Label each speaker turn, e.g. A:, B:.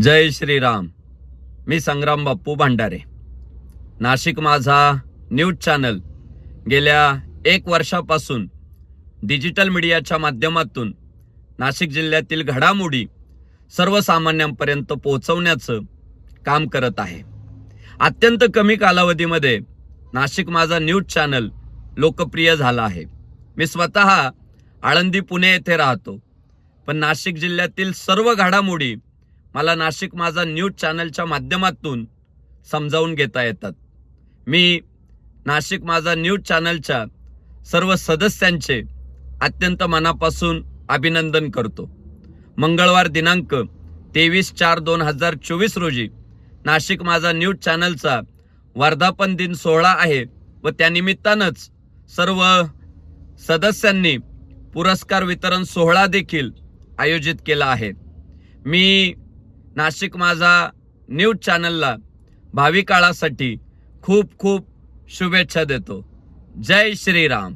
A: जय श्रीराम. मी संग्राम बाप्पू भांडारे. नाशिक माझा news channel. गेल्या एक वर्षापासून डिजिटल मीडियाच्या माध्यमातून नाशिक जिल्ह्यातील घडामोडी सर्वसामान्यांपर्यंत पोहोचवण्याचं काम करत आहे. अत्यंत कमी कालावधीमध्ये नाशिक माझा न्यूज चॅनल लोकप्रिय झाला आहे. मी स्वतः आळंदी पुणे येथे राहतो. पण नाशिक जिल्ह्यातील सर्व घडामोडी मला नाशिक माझा न्यूज चॅनलच्या माध्यमातून समजावून घेता येतात. मी नाशिक माझा न्यूज चॅनलच्या सर्व सदस्यांचे अत्यंत मनापासून अभिनंदन करतो. मंगळवार दिनांक तेवीस चार दोन हजार चोवीस रोजी नाशिक माझा न्यूज चॅनलचा वर्धापन दिन सोहळा आहे व त्यानिमित्तानंच सर्व सदस्यांनी पुरस्कार वितरण सोहळा देखील आयोजित केला आहे. मी नाशिक माझा न्यूज चॅनलला भावी काळासाठी खूप खूप शुभेच्छा देतो. जय श्रीराम.